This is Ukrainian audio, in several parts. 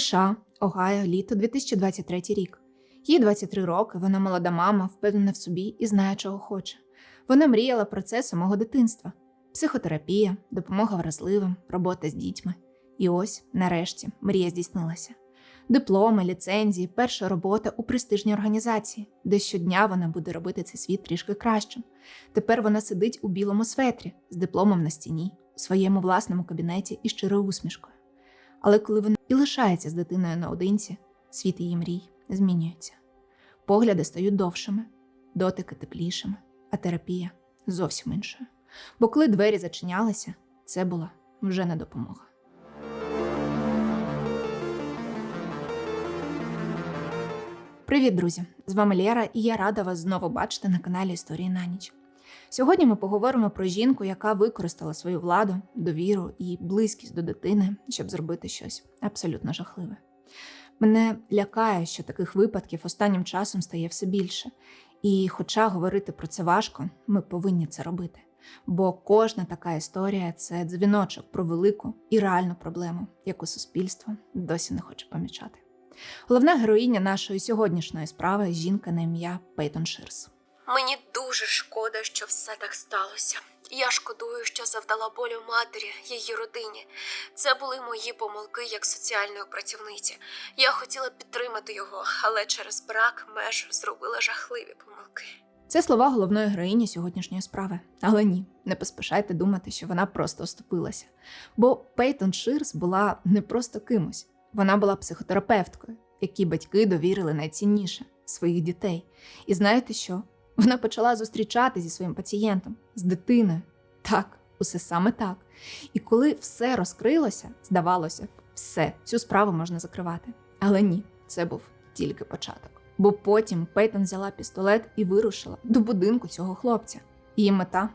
США, Огайо, літо 2023 рік. Їй 23 роки, вона молода мама, впевнена в собі і знає, чого хоче. Вона мріяла про це самого дитинства: психотерапія, допомога вразливим, робота з дітьми. І ось, нарешті, мрія здійснилася. Дипломи, ліцензії, перша робота у престижній організації, де щодня вона буде робити цей світ трішки кращим. Тепер вона сидить у білому светрі з дипломом на стіні, у своєму власному кабінеті і щирою усмішкою. Але коли вона і лишається з дитиною наодинці, світ її мрій змінюється. Погляди стають довшими, дотики теплішими, а терапія зовсім іншою. Бо коли двері зачинялися, це була вже не допомога. Привіт, друзі! З вами Лєра, і я рада вас знову бачити на каналі Історії на ніч. Сьогодні ми поговоримо про жінку, яка використала свою владу, довіру і близькість до дитини, щоб зробити щось абсолютно жахливе. Мене лякає, що таких випадків останнім часом стає все більше. І, хоча говорити про це важко, ми повинні це робити. Бо кожна така історія це дзвіночок про велику і реальну проблему, яку суспільство досі не хоче помічати. Головна героїня нашої сьогоднішньої справи жінка на ім'я Пейтон Ширс. Мені дуже шкода, що все так сталося. Я шкодую, що завдала болю матері, її родині. Це були мої помилки як соціальної працівниці. Я хотіла підтримати його, але через брак меж зробила жахливі помилки. Це слова головної героїні сьогоднішньої справи. Але ні, не поспішайте думати, що вона просто оступилася. Бо Пейтон Ширс була не просто кимось, вона була психотерапевткою, якій батьки довірили найцінніше своїх дітей. І знаєте що? Вона почала зустрічати зі своїм пацієнтом, з дитиною. Так, усе саме так. І коли все розкрилося, здавалося б, все, цю справу можна закривати. Але ні, це був тільки початок. Бо потім Пейтон взяла пістолет і вирушила до будинку цього хлопця. Її мета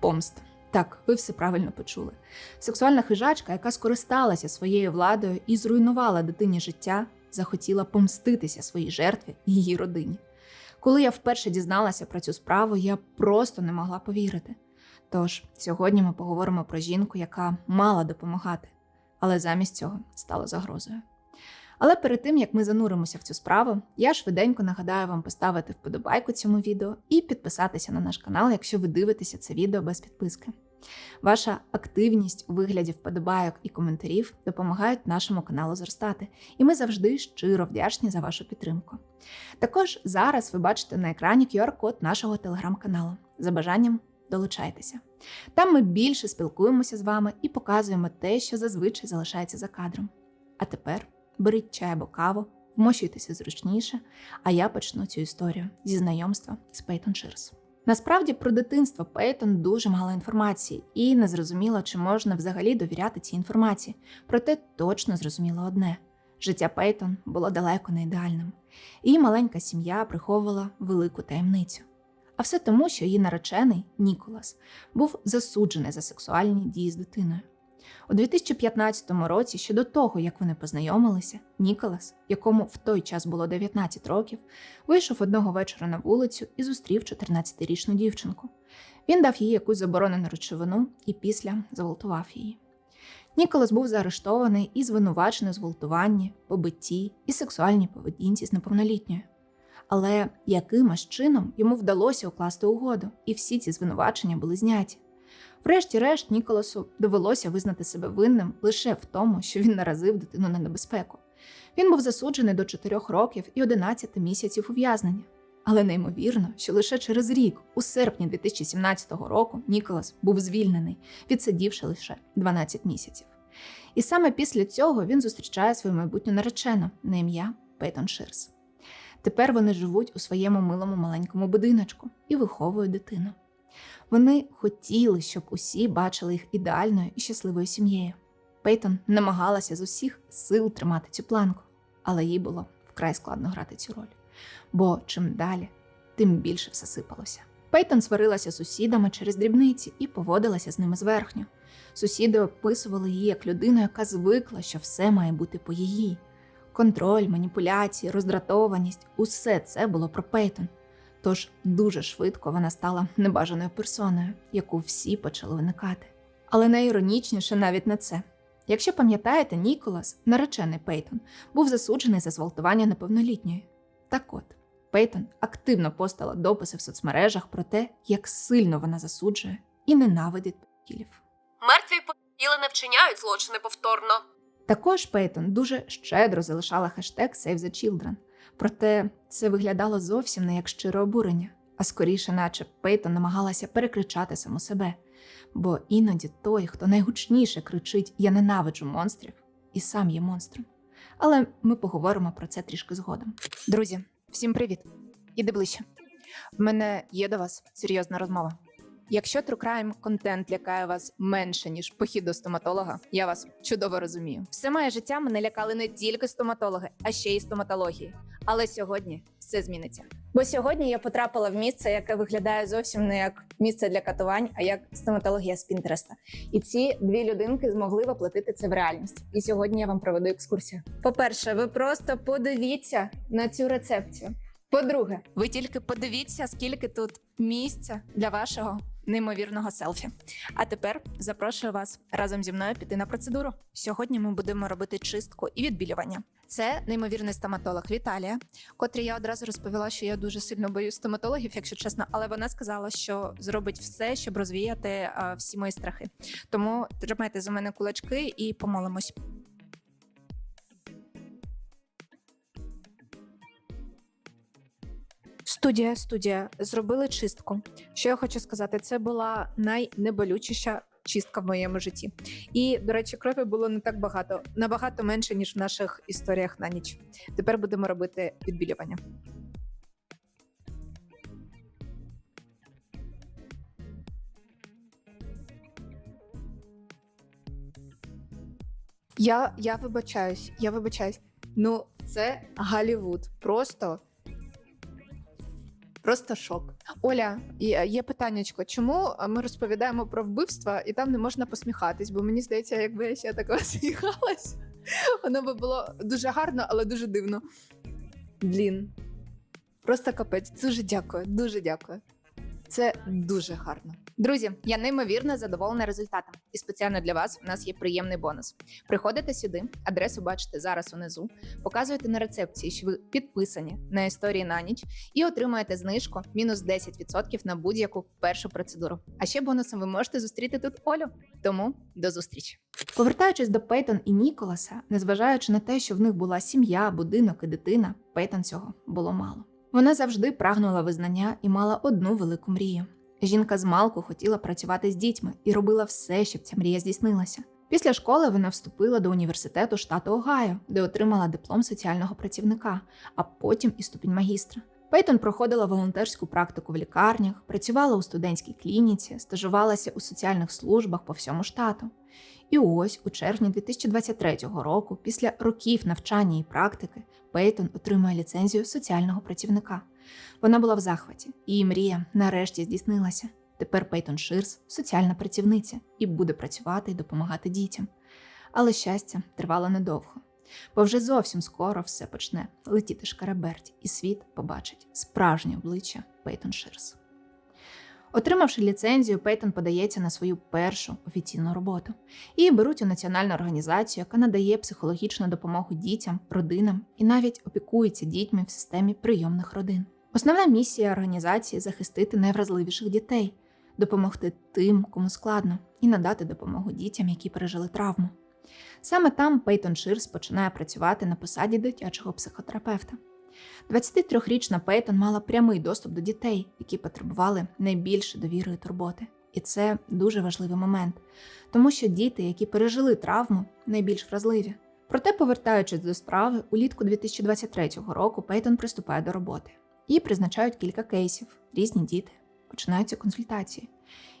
помста. Так, ви все правильно почули. Сексуальна хижачка, яка скористалася своєю владою і зруйнувала дитині життя, захотіла помститися своїй жертві і її родині. Коли я вперше дізналася про цю справу, я просто не могла повірити. Тож сьогодні ми поговоримо про жінку, яка мала допомагати, але замість цього стала загрозою. Але перед тим як ми зануримося в цю справу, я швиденько нагадаю вам поставити вподобайку цьому відео і підписатися на наш канал, якщо ви дивитеся це відео без підписки. Ваша активність у вигляді вподобайок і коментарів допомагають нашому каналу зростати, і ми завжди щиро вдячні за вашу підтримку. Також зараз ви бачите на екрані QR-код нашого телеграм-каналу. За бажанням долучайтеся. Там ми більше спілкуємося з вами і показуємо те, що зазвичай залишається за кадром. А тепер беріть чай або каву, вмощуйтеся зручніше, а я почну цю історію зі знайомства з Пейтон Ширс. Насправді про дитинство Пейтон дуже мало інформації, і не зрозуміло, чи можна взагалі довіряти цій інформації. Проте точно зрозуміло одне: життя Пейтон було далеко не ідеальним. Її маленька сім'я приховувала велику таємницю. А все тому, що її наречений Ніколас був засуджений за сексуальні дії з дитиною. У 2015 році, ще до того, як вони познайомилися, Ніколас, якому в той час було 19 років, вийшов одного вечора на вулицю і зустрів 14-річну дівчинку. Він дав їй якусь заборонену речовину і після зґвалтував її. Ніколас був заарештований і звинувачений у зґвалтуванні, побитті і сексуальній поведінці з неповнолітньою. Але якимось чином йому вдалося укласти угоду, і всі ці звинувачення були зняті. Врешті-решт, Ніколасу довелося визнати себе винним лише в тому, що він наразив дитину на небезпеку. Він був засуджений до 4 років і 11 місяців ув'язнення. Але неймовірно, що лише через рік, у серпні 2017 року, Ніколас був звільнений, відсидівши лише 12 місяців. І саме після цього він зустрічає свою майбутню наречену на ім'я Пейтон Ширс. Тепер вони живуть у своєму милому маленькому будиночку і виховують дитину. Вони хотіли, щоб усі бачили їх ідеальною і щасливою сім'єю. Пейтон намагалася з усіх сил тримати цю планку, але їй було вкрай складно грати цю роль. Бо чим далі, тим більше все сипалося. Пейтон сварилася з сусідами через дрібниці і поводилася з ними зверхньо. Сусіди описували її як людину, яка звикла, що все має бути по її. Контроль, маніпуляції, роздратованість усе це було про Пейтон. Тож дуже швидко вона стала небажаною персоною, яку всі почали уникати. Але найіронічніше навіть не це. Якщо пам'ятаєте, Ніколас, наречений Пейтон, був засуджений за зґвалтування неповнолітньої. Так от, Пейтон активно постала дописи в соцмережах про те, як сильно вона засуджує і ненавидить педофілів. Мертві поділи не вчиняють злочини повторно. Також Пейтон дуже щедро залишала хештег Save the Children. Проте це виглядало зовсім не як щире обурення, а скоріше, наче Пейтон намагалася перекричати саму себе. Бо іноді той, хто найгучніше кричить Я ненавиджу монстрів, і сам є монстром. Але ми поговоримо про це трішки згодом. Друзі, всім привіт! Іди ближче. В мене є до вас серйозна розмова. Якщо True Crime контент лякає вас менше, ніж похід до стоматолога, я вас чудово розумію. Все моє життя мене лякали не тільки стоматологи, а ще й стоматології. Але сьогодні все зміниться. Бо сьогодні я потрапила в місце, яке виглядає зовсім не як місце для катувань, а як стоматологія з Пінтереста. І ці дві людинки змогли воплотити це в реальність. І сьогодні я вам проведу екскурсію. По-перше, ви просто подивіться на цю рецепцію. По-друге, ви тільки подивіться, скільки тут місця для вашого неймовірного селфі. А тепер запрошую вас разом зі мною піти на процедуру. Сьогодні ми будемо робити чистку і відбілювання. Це неймовірний стоматолог Віталія, котрій я одразу розповіла, що я дуже сильно боюсь стоматологів, якщо чесно, але вона сказала, що зробить все, щоб розвіяти а, всі мої страхи. Тому тримайте за мене кулачки і помолимось. Студія, студія, зробили чистку. Що я хочу сказати, це була найнеболючіша чистка в моєму житті. І, до речі, крові було не так багато, набагато менше, ніж в наших історіях на ніч. Тепер будемо робити відбілювання. Я, я вибачаюсь, я вибачаюсь. Ну, це Голлівуд. Просто Просто шок. Оля, є, є питаннячко, чому ми розповідаємо про вбивства і там не можна посміхатись? Бо мені здається, якби я ще так сміхалась, воно би було дуже гарно, але дуже дивно. Блін. Просто капець. Дуже дякую, дуже дякую. Це дуже гарно. Друзі, я неймовірно задоволена результатом. І спеціально для вас у нас є приємний бонус. Приходите сюди, адресу бачите зараз унизу, показуєте на рецепції, що ви підписані на історії на ніч, і отримаєте знижку мінус 10% на будь-яку першу процедуру. А ще бонусом ви можете зустріти тут Олю. Тому до зустрічі. Повертаючись до Пейтон і Ніколаса, незважаючи на те, що в них була сім'я, будинок і дитина, Пейтон цього було мало. Вона завжди прагнула визнання і мала одну велику мрію. Жінка з малку хотіла працювати з дітьми і робила все, щоб ця мрія здійснилася. Після школи вона вступила до університету штату Огайо, де отримала диплом соціального працівника, а потім і ступінь магістра. Пейтон проходила волонтерську практику в лікарнях, працювала у студентській клініці, стажувалася у соціальних службах по всьому штату. І ось у червні 2023 року, після років навчання і практики, Пейтон отримує ліцензію соціального працівника. Вона була в захваті, її мрія нарешті здійснилася. Тепер Пейтон Ширс соціальна працівниця і буде працювати і допомагати дітям. Але щастя тривало недовго, бо вже зовсім скоро все почне летіти шкараберть, і світ побачить справжнє обличчя Пейтон Ширс. Отримавши ліцензію, Пейтон подається на свою першу офіційну роботу. Її беруть у національну організацію, яка надає психологічну допомогу дітям, родинам і навіть опікується дітьми в системі прийомних родин. Основна місія організації захистити найвразливіших дітей, допомогти тим, кому складно, і надати допомогу дітям, які пережили травму. Саме там Пейтон Ширс починає працювати на посаді дитячого психотерапевта. 23-річна Пейтон мала прямий доступ до дітей, які потребували найбільше довіри і турботи. І це дуже важливий момент, тому що діти, які пережили травму, найбільш вразливі. Проте, повертаючись до справи, улітку 2023 року Пейтон приступає до роботи. Їй призначають кілька кейсів, різні діти, починаються консультації.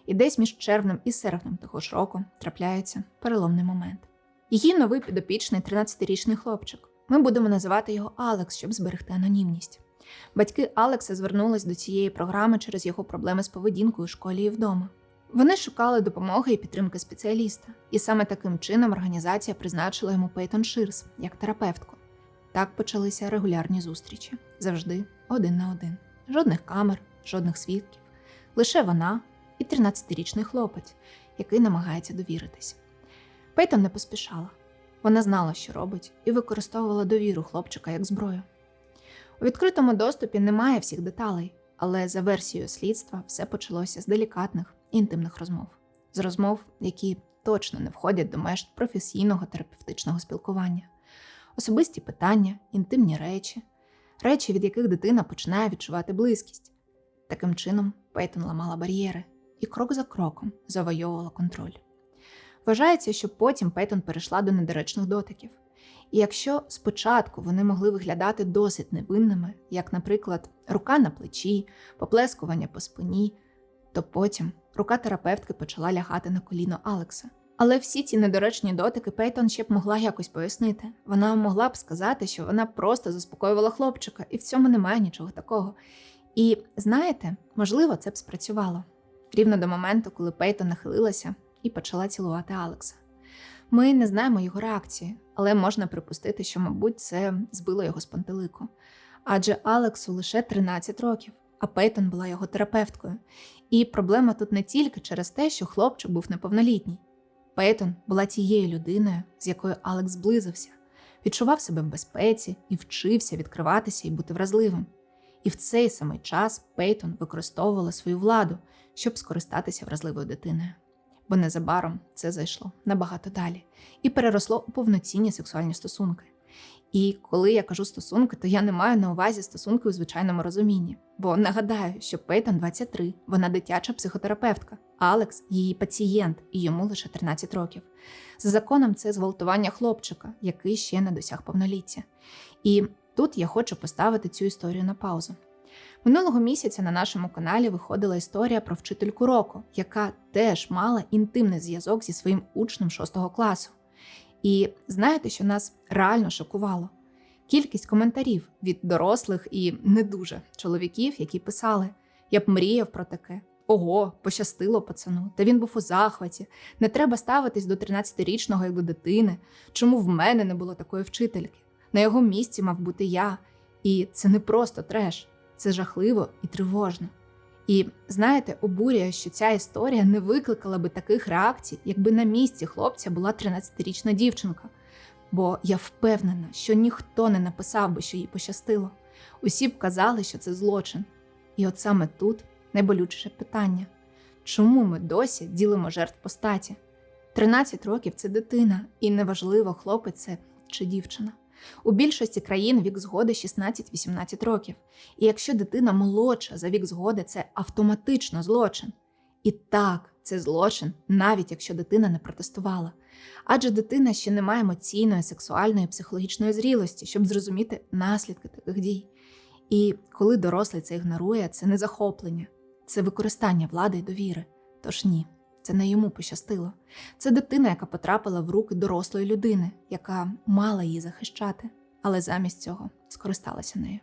І десь між червнем і серпнем того ж року трапляється переломний момент. Її новий підопічний 13-річний хлопчик. Ми будемо називати його Алекс, щоб зберегти анонімність. Батьки Алекса звернулись до цієї програми через його проблеми з поведінкою у школі і вдома. Вони шукали допомоги і підтримки спеціаліста, і саме таким чином організація призначила йому Пейтон Ширс як терапевтку. Так почалися регулярні зустрічі, завжди один на один. Жодних камер, жодних свідків, лише вона і 13-річний хлопець, який намагається довіритись. Пейтон не поспішала. Вона знала, що робить, і використовувала довіру хлопчика як зброю. У відкритому доступі немає всіх деталей, але за версією слідства все почалося з делікатних інтимних розмов, з розмов, які точно не входять до меж професійного терапевтичного спілкування, особисті питання, інтимні речі, речі, від яких дитина починає відчувати близькість. Таким чином, Пейтон ламала бар'єри і крок за кроком завойовувала контроль. Вважається, що потім Пейтон перейшла до недоречних дотиків. І якщо спочатку вони могли виглядати досить невинними, як, наприклад, рука на плечі, поплескування по спині, то потім рука терапевтки почала лягати на коліно Алекса. Але всі ці недоречні дотики Пейтон ще б могла якось пояснити. Вона могла б сказати, що вона просто заспокоювала хлопчика, і в цьому немає нічого такого. І знаєте, можливо, це б спрацювало рівно до моменту, коли Пейтон нахилилася і почала цілувати Алекса. Ми не знаємо його реакції, але можна припустити, що, мабуть, це збило його з пантелику. Адже Алексу лише 13 років, а Пейтон була його терапевткою. І проблема тут не тільки через те, що хлопчик був неповнолітній. Пейтон була тією людиною, з якою Алекс зблизився, відчував себе в безпеці і вчився відкриватися і бути вразливим. І в цей самий час Пейтон використовувала свою владу, щоб скористатися вразливою дитиною. Бо незабаром це зайшло набагато далі і переросло у повноцінні сексуальні стосунки. І коли я кажу стосунки, то я не маю на увазі стосунки у звичайному розумінні. Бо нагадаю, що Пейтон 23, вона дитяча психотерапевтка, Алекс її пацієнт, і йому лише 13 років. За законом, це зґвалтування хлопчика, який ще не досяг повноліття. І тут я хочу поставити цю історію на паузу. Минулого місяця на нашому каналі виходила історія про вчительку року, яка теж мала інтимний зв'язок зі своїм учнем 6 класу. І знаєте, що нас реально шокувало? Кількість коментарів від дорослих і не дуже чоловіків, які писали: Я б мріяв про таке. Ого, пощастило пацану, та він був у захваті. Не треба ставитись до 13-річного як до дитини. Чому в мене не було такої вчительки? На його місці мав бути я. І це не просто треш, це жахливо і тривожно. І знаєте, обурює, що ця історія не викликала би таких реакцій, якби на місці хлопця була 13-річна дівчинка. Бо я впевнена, що ніхто не написав би, що їй пощастило. Усі б казали, що це злочин. І от саме тут найболючіше питання: чому ми досі ділимо жертв по статі? 13 років це дитина, і неважливо, хлопець це чи дівчина. У більшості країн вік згоди 16-18 років. І якщо дитина молодша за вік згоди, це автоматично злочин. І так, це злочин, навіть якщо дитина не протестувала. Адже дитина ще не має емоційної, сексуальної, психологічної зрілості, щоб зрозуміти наслідки таких дій. І коли дорослий це ігнорує, це не захоплення, це використання влади і довіри. Тож ні, це не йому пощастило. Це дитина, яка потрапила в руки дорослої людини, яка мала її захищати, але замість цього скористалася нею.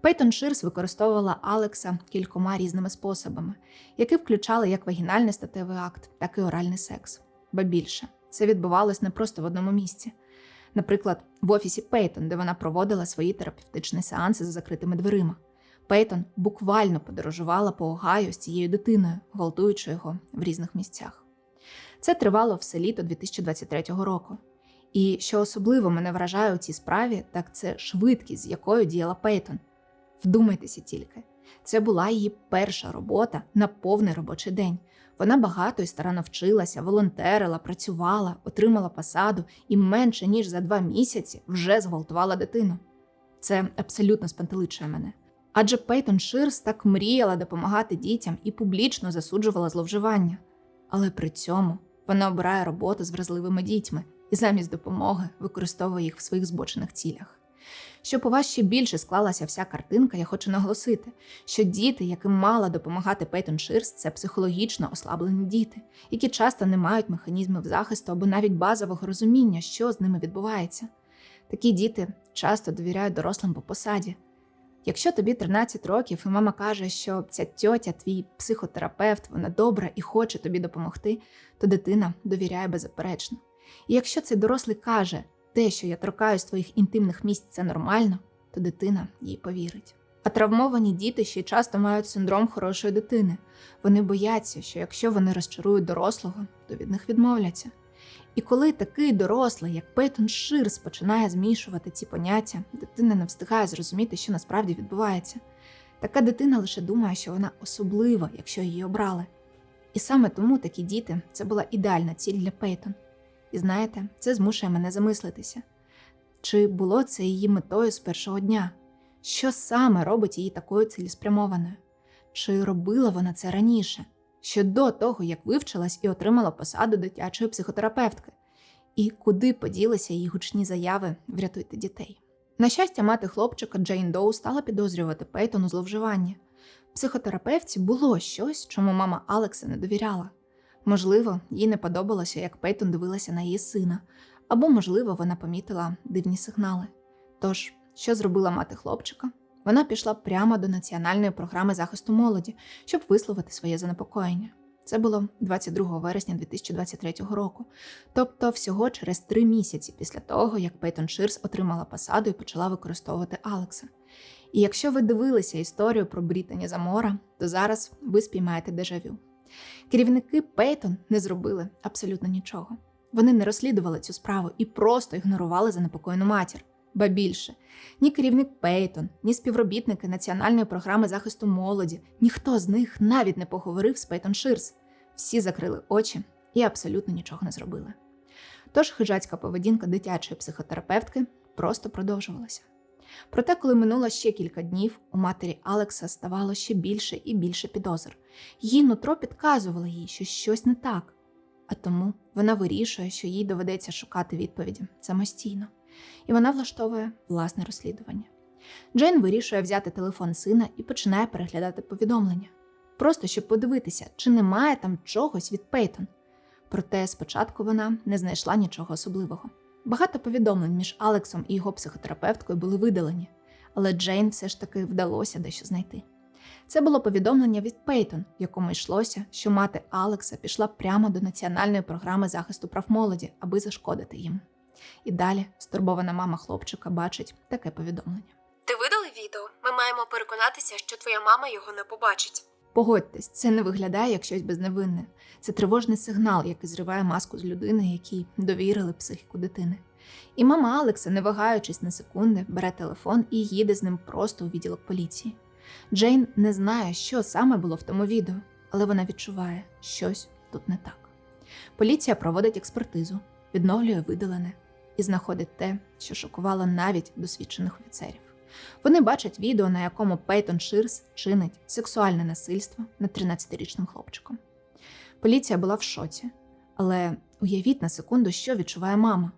Пейтон Ширс використовувала Алекса кількома різними способами, які включали як вагінальний статевий акт, так і оральний секс. Ба більше це відбувалось не просто в одному місці. Наприклад, в офісі Пейтон, де вона проводила свої терапевтичні сеанси за закритими дверима. Пейтон буквально подорожувала по Огайо з цією дитиною, гвалтуючи його в різних місцях. Це тривало все літо 2023 року. І що особливо мене вражає у цій справі, так це швидкість, з якою діяла Пейтон. Вдумайтеся тільки, це була її перша робота на повний робочий день. Вона багато і старанно вчилася, волонтерила, працювала, отримала посаду і менше ніж за два місяці вже зґвалтувала дитину. Це абсолютно спантеличує мене. Адже Пейтон Ширс так мріяла допомагати дітям і публічно засуджувала зловживання. Але при цьому вона обирає роботу з вразливими дітьми і замість допомоги використовує їх в своїх збочених цілях. Щоб у вас ще більше склалася вся картинка, я хочу наголосити, що діти, яким мала допомагати Пейтон Ширс, це психологічно ослаблені діти, які часто не мають механізмів захисту або навіть базового розуміння, що з ними відбувається. Такі діти часто довіряють дорослим по посаді. Якщо тобі 13 років, і мама каже, що ця тьотя, твій психотерапевт, вона добра і хоче тобі допомогти, то дитина довіряє беззаперечно. І якщо цей дорослий каже, те, що я торкаюсь твоїх інтимних місць, це нормально, то дитина їй повірить. А травмовані діти ще часто мають синдром хорошої дитини. Вони бояться, що якщо вони розчарують дорослого, то від них відмовляться. І коли такий дорослий, як Пейтон Ширс, починає змішувати ці поняття, дитина не встигає зрозуміти, що насправді відбувається. Така дитина лише думає, що вона особлива, якщо її обрали. І саме тому такі діти це була ідеальна ціль для Пейтон. І знаєте, це змушує мене замислитися. Чи було це її метою з першого дня? Що саме робить її такою цілеспрямованою? Чи робила вона це раніше, ще до того, як вивчилась і отримала посаду дитячої психотерапевтки? І куди поділися її гучні заяви Врятуйте дітей? На щастя, мати хлопчика Джейн Доу стала підозрювати Пейтон у зловживанні. В психотерапевті було щось, чому мама Алекса не довіряла. Можливо, їй не подобалося, як Пейтон дивилася на її сина, або, можливо, вона помітила дивні сигнали. Тож, що зробила мати хлопчика? Вона пішла прямо до Національної програми захисту молоді, щоб висловити своє занепокоєння. Це було 22 вересня 2023 року, тобто всього через три місяці після того, як Пейтон Ширс отримала посаду і почала використовувати Алекса. І якщо ви дивилися історію про Брітані Замора, то зараз ви спіймаєте дежавю. Керівники Пейтон не зробили абсолютно нічого. Вони не розслідували цю справу і просто ігнорували занепокоєну матір. Ба більше, ні керівник Пейтон, ні співробітники Національної програми захисту молоді, ніхто з них навіть не поговорив з Пейтон Ширс. Всі закрили очі і абсолютно нічого не зробили. Тож хижацька поведінка дитячої психотерапевтки просто продовжувалася. Проте, коли минуло ще кілька днів, у матері Алекса ставало ще більше і більше підозр. Її нутро підказувало їй, що щось не так, а тому вона вирішує, що їй доведеться шукати відповіді самостійно, і вона влаштовує власне розслідування. Джейн вирішує взяти телефон сина і починає переглядати повідомлення, просто щоб подивитися, чи немає там чогось від Пейтон. Проте спочатку вона не знайшла нічого особливого. Багато повідомлень між Алексом і його психотерапевткою були видалені, але Джейн все ж таки вдалося дещо знайти. Це було повідомлення від Пейтон, в якому йшлося, що мати Алекса пішла прямо до національної програми захисту прав молоді, аби зашкодити їм. І далі стурбована мама хлопчика бачить таке повідомлення. Ти видали відео? Ми маємо переконатися, що твоя мама його не побачить. Погодьтесь, це не виглядає як щось безневинне. Це тривожний сигнал, який зриває маску з людини, якій довірили психіку дитини. І мама Алекса, не вагаючись на секунди, бере телефон і їде з ним просто у відділок поліції. Джейн не знає, що саме було в тому відео, але вона відчуває, щось тут не так. Поліція проводить експертизу, відновлює видалене і знаходить те, що шокувало навіть досвідчених офіцерів. Вони бачать відео, на якому Пейтон Ширс чинить сексуальне насильство над 13-річним хлопчиком. Поліція була в шоці, але уявіть на секунду, що відчуває мама.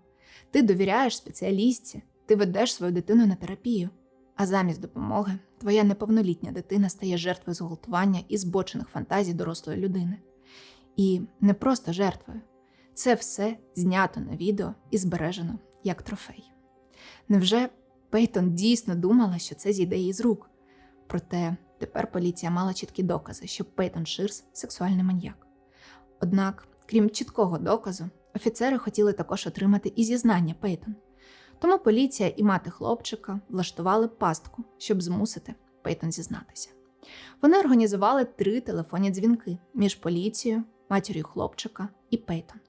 Ти довіряєш спеціалістці, ти ведеш свою дитину на терапію, а замість допомоги твоя неповнолітня дитина стає жертвою зґвалтування і збочених фантазій дорослої людини. І не просто жертвою. Це все знято на відео і збережено як трофей. Невже Пейтон дійсно думала, що це зійде їй з рук? Проте тепер поліція мала чіткі докази, що Пейтон Ширс сексуальний маньяк. Однак, крім чіткого доказу, офіцери хотіли також отримати і зізнання Пейтон. Тому поліція і мати хлопчика влаштували пастку, щоб змусити Пейтон зізнатися. Вони організували три телефонні дзвінки між поліцією, матір'ю хлопчика і Пейтон.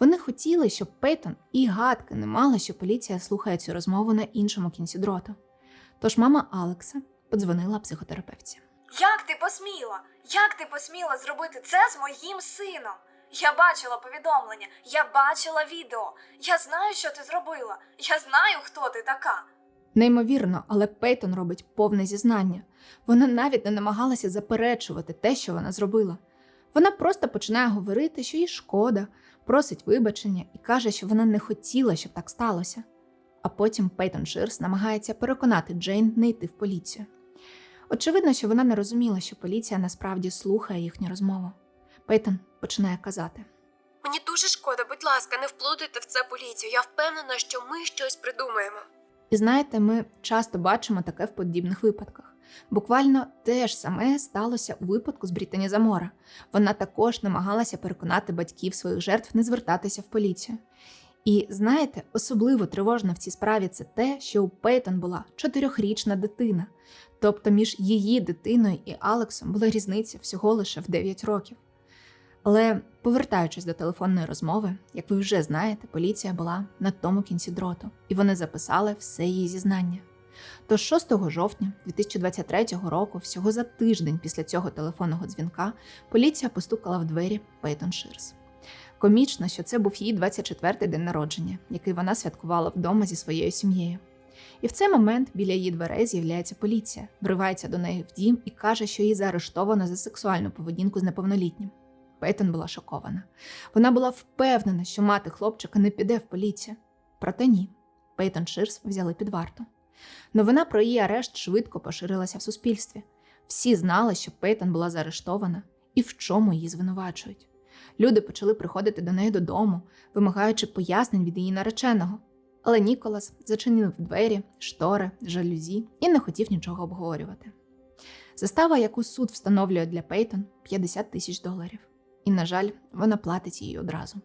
Вони хотіли, щоб Пейтон і гадки не мала, що поліція слухає цю розмову на іншому кінці дроту. Тож мама Алекса подзвонила психотерапевтці. Як ти посміла? Як ти посміла зробити це з моїм сином? Я бачила повідомлення, я бачила відео. Я знаю, що ти зробила. Я знаю, хто ти така. Неймовірно, але Пейтон робить повне зізнання. Вона навіть не намагалася заперечувати те, що вона зробила. Вона просто починає говорити, що їй шкода, просить вибачення і каже, що вона не хотіла, щоб так сталося. А потім Пейтон Ширс намагається переконати Джейн не йти в поліцію. Очевидно, що вона не розуміла, що поліція насправді слухає їхню розмову. Пейтон починає казати: Мені дуже шкода, будь ласка, не вплутуйте в це поліцію. Я впевнена, що ми щось придумаємо. І знаєте, ми часто бачимо таке в подібних випадках. Буквально те ж саме сталося у випадку з Брітані Замора. Вона також намагалася переконати батьків своїх жертв не звертатися в поліцію. І знаєте, особливо тривожно в цій справі це те, що у Пейтон була чотирьохрічна дитина, тобто між її дитиною і Алексом була різниця всього лише в 9 років. Але повертаючись до телефонної розмови, як ви вже знаєте, поліція була на тому кінці дроту, і вони записали все її зізнання. Тож 6 жовтня 2023 року, всього за тиждень після цього телефонного дзвінка, поліція постукала в двері Пейтон Ширс. Комічно, що це був її 24-й день народження, який вона святкувала вдома зі своєю сім'єю. І в цей момент біля її дверей з'являється поліція, вривається до неї в дім і каже, що її заарештовано за сексуальну поведінку з неповнолітнім. Пейтон була шокована. Вона була впевнена, що мати хлопчика не піде в поліцію. Проте ні. Пейтон Ширс взяли під варту. Новина про її арешт швидко поширилася в суспільстві. Всі знали, що Пейтон була заарештована і в чому її звинувачують. Люди почали приходити до неї додому, вимагаючи пояснень від її нареченого. Але Ніколас зачинив двері, штори, жалюзі і не хотів нічого обговорювати. Застава, яку суд встановлює для Пейтон, 50 тисяч доларів. І, на жаль, вона платить її одразу.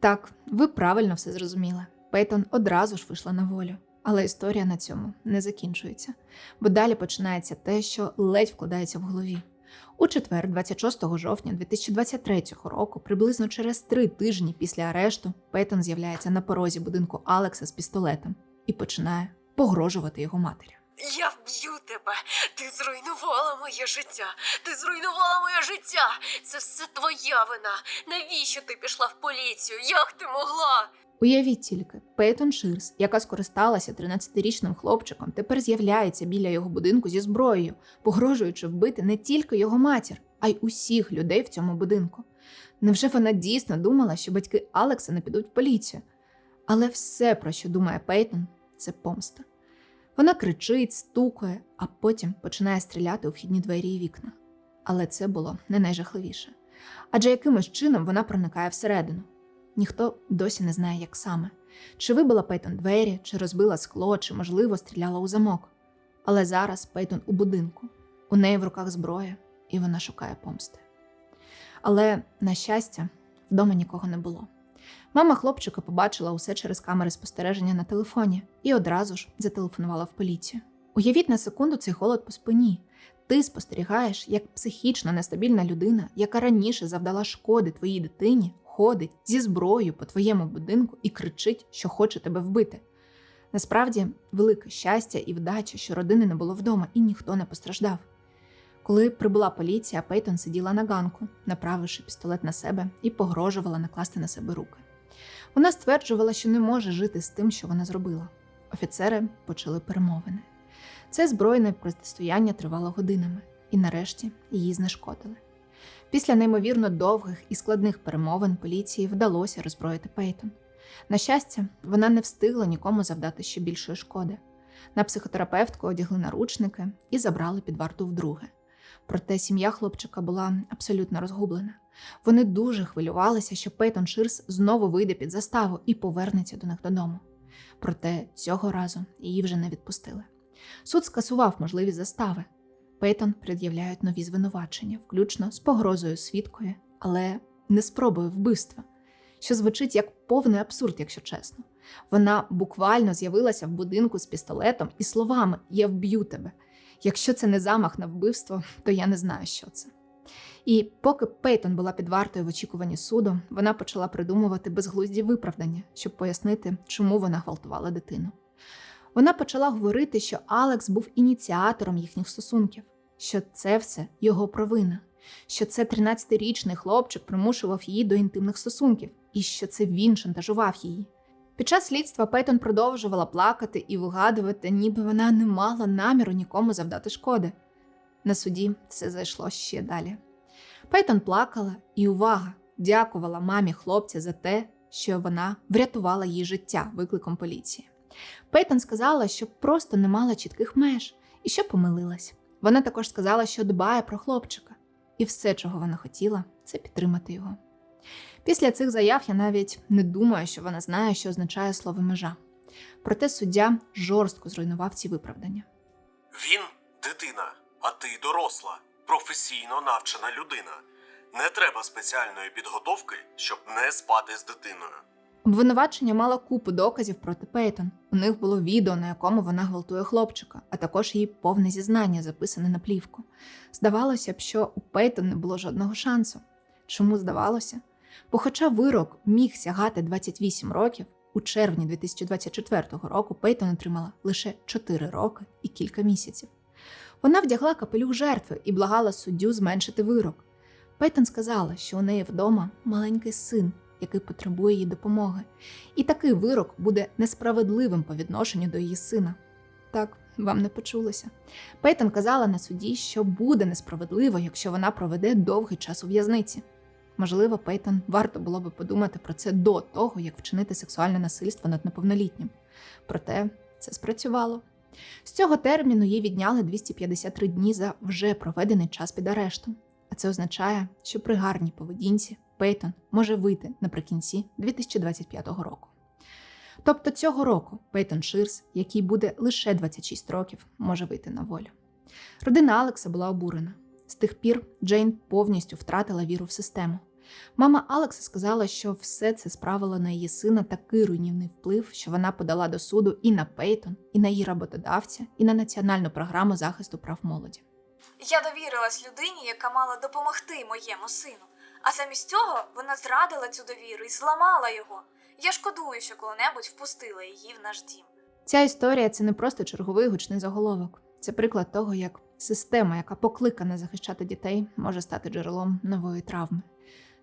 Так, ви правильно все зрозуміли. Пейтон одразу ж вийшла на волю. Але історія на цьому не закінчується, бо далі починається те, що ледь вкладається в голові. У четвер, 26 жовтня 2023 року, приблизно через три тижні після арешту, Пейтон з'являється на порозі будинку Алекса з пістолетом і починає погрожувати його матері. Я вб'ю тебе. Ти зруйнувала моє життя. Ти зруйнувала моє життя. Це все твоя вина. Навіщо ти пішла в поліцію? Як ти могла? Уявіть тільки, Пейтон Ширс, яка скористалася 13-річним хлопчиком, тепер з'являється біля його будинку зі зброєю, погрожуючи вбити не тільки його матір, а й усіх людей в цьому будинку. Невже вона дійсно думала, що батьки Алекса не підуть в поліцію? Але все, про що думає Пейтон, це помста. Вона кричить, стукає, а потім починає стріляти у вхідні двері і вікна. Але це було не найжахливіше. Адже якимось чином вона проникає всередину. Ніхто досі не знає, як саме. Чи вибила Пейтон двері, чи розбила скло, чи, можливо, стріляла у замок. Але зараз Пейтон у будинку, у неї в руках зброя, і вона шукає помсти. Але, на щастя, вдома нікого не було. Мама хлопчика побачила усе через камери спостереження на телефоні і одразу ж зателефонувала в поліцію. Уявіть на секунду цей холод по спині. Ти спостерігаєш, як психічно нестабільна людина, яка раніше завдала шкоди твоїй дитині, ходить зі зброєю по твоєму будинку і кричить, що хоче тебе вбити. Насправді, велике щастя і вдача, що родини не було вдома і ніхто не постраждав. Коли прибула поліція, Пейтон сиділа на ганку, направивши пістолет на себе і погрожувала накласти на себе руки. Вона стверджувала, що не може жити з тим, що вона зробила. Офіцери почали перемовини. Це збройне протистояння тривало годинами, і нарешті її знешкодили. Після неймовірно довгих і складних перемовин поліції вдалося роззброїти Пейтон. На щастя, вона не встигла нікому завдати ще більшої шкоди. На психотерапевтку одягли наручники і забрали під варту вдруге. Проте сім'я хлопчика була абсолютно розгублена. Вони дуже хвилювалися, що Пейтон Ширс знову вийде під заставу і повернеться до них додому. Проте цього разу її вже не відпустили. Суд скасував можливість застави. Пейтон пред'являють нові звинувачення, включно з погрозою свідкою, але не спробою вбивства, що звучить як повний абсурд, якщо чесно. Вона буквально з'явилася в будинку з пістолетом і словами Я вб'ю тебе. Якщо це не замах на вбивство, то я не знаю, що це. І поки Пейтон була під вартою в очікуванні суду, вона почала придумувати безглузді виправдання, щоб пояснити, чому вона гвалтувала дитину. Вона почала говорити, що Алекс був ініціатором їхніх стосунків, що це все його провина, що це 13-річний хлопчик примушував її до інтимних стосунків, і що це він шантажував її. Під час слідства Пейтон продовжувала плакати і вигадувати, ніби вона не мала наміру нікому завдати шкоди. На суді все зайшло ще далі. Пейтон плакала і увага, дякувала мамі хлопця за те, що вона врятувала її життя викликом поліції. Пейтон сказала, що просто не мала чітких меж і що помилилась. Вона також сказала, що дбає про хлопчика, і все, чого вона хотіла, це підтримати його. Після цих заяв я навіть не думаю, що вона знає, що означає слово межа. Проте суддя жорстко зруйнував ці виправдання. Він дитина, а ти доросла, професійно навчена людина. Не треба спеціальної підготовки, щоб не спати з дитиною. Обвинувачення мало купу доказів проти Пейтон. У них було відео, на якому вона гвалтує хлопчика, а також її повне зізнання, записане на плівку. Здавалося б, що у Пейтон не було жодного шансу. Чому здавалося? Бо, хоча вирок міг сягати 28 років, у червні 2024 року Пейтон отримала лише 4 роки і кілька місяців. Вона вдягла капелюх жертви і благала суддю зменшити вирок. Пейтон сказала, що у неї вдома маленький син, який потребує її допомоги, і такий вирок буде несправедливим по відношенню до її сина. Так, вам не почулося. Пейтон казала на суді, що буде несправедливо, якщо вона проведе довгий час у в'язниці. Можливо, Пейтон варто було би подумати про це до того, як вчинити сексуальне насильство над неповнолітнім. Проте це спрацювало. З цього терміну їй відняли 253 дні за вже проведений час під арештом. А це означає, що при гарній поведінці Пейтон може вийти наприкінці 2025 року. Тобто цього року Пейтон Ширс, який буде лише 26 років, може вийти на волю. Родина Алекса була обурена. З тих пір Джейн повністю втратила віру в систему. Мама Алекса сказала, що все це справило на її сина такий руйнівний вплив, що вона подала до суду і на Пейтон, і на її роботодавця, і на національну програму захисту прав молоді. Я довірилась людині, яка мала допомогти моєму сину. А замість цього вона зрадила цю довіру і зламала його. Я шкодую, що коли-небудь впустила її в наш дім. Ця історія це не просто черговий гучний заголовок. Це приклад того, як система, яка покликана захищати дітей, може стати джерелом нової травми.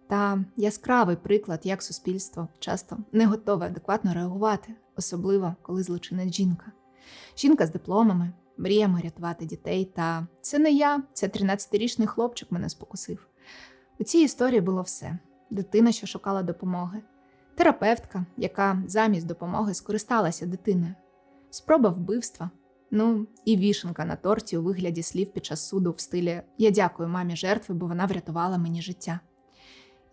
Та яскравий приклад, як суспільство часто не готове адекватно реагувати, особливо коли злочинець жінка. Жінка з дипломами, мріями рятувати дітей. Та це не я, це 13-річний хлопчик мене спокусив. У цій історії було все: дитина, що шукала допомоги, терапевтка, яка замість допомоги скористалася дитиною, спроба вбивства. Ну і вішенка на торті у вигляді слів під час суду в стилі Я дякую мамі жертви, бо вона врятувала мені життя.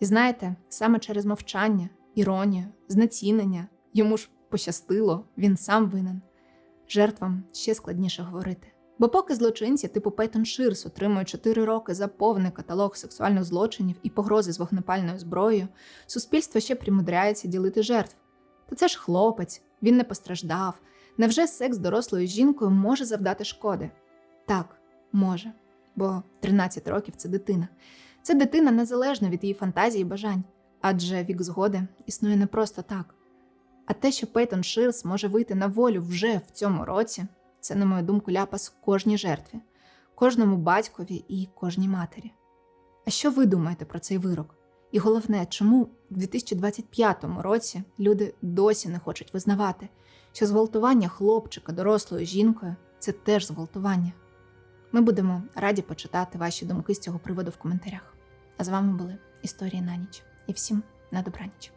І знаєте, саме через мовчання, іронію, знецінення йому ж пощастило, він сам винен. Жертвам ще складніше говорити. Бо поки злочинці типу Пейтон Ширс отримують 4 роки за повний каталог сексуальних злочинів і погрози з вогнепальною зброєю, суспільство ще примудряється ділити жертв. Та це ж хлопець, він не постраждав. Невже секс з дорослою жінкою може завдати шкоди? Так, може. Бо 13 років це дитина. Це дитина незалежно від її фантазії і бажань, адже вік згоди існує не просто так. А те, що Пейтон Ширс може вийти на волю вже в цьому році, це, на мою думку, ляпас кожній жертві, кожному батькові і кожній матері. А що ви думаєте про цей вирок? І головне, чому в 2025 році люди досі не хочуть визнавати, що зґвалтування хлопчика дорослою жінкою це теж зґвалтування? Ми будемо раді почитати ваші думки з цього приводу в коментарях. А з вами були історії на ніч. І всім на добраніч.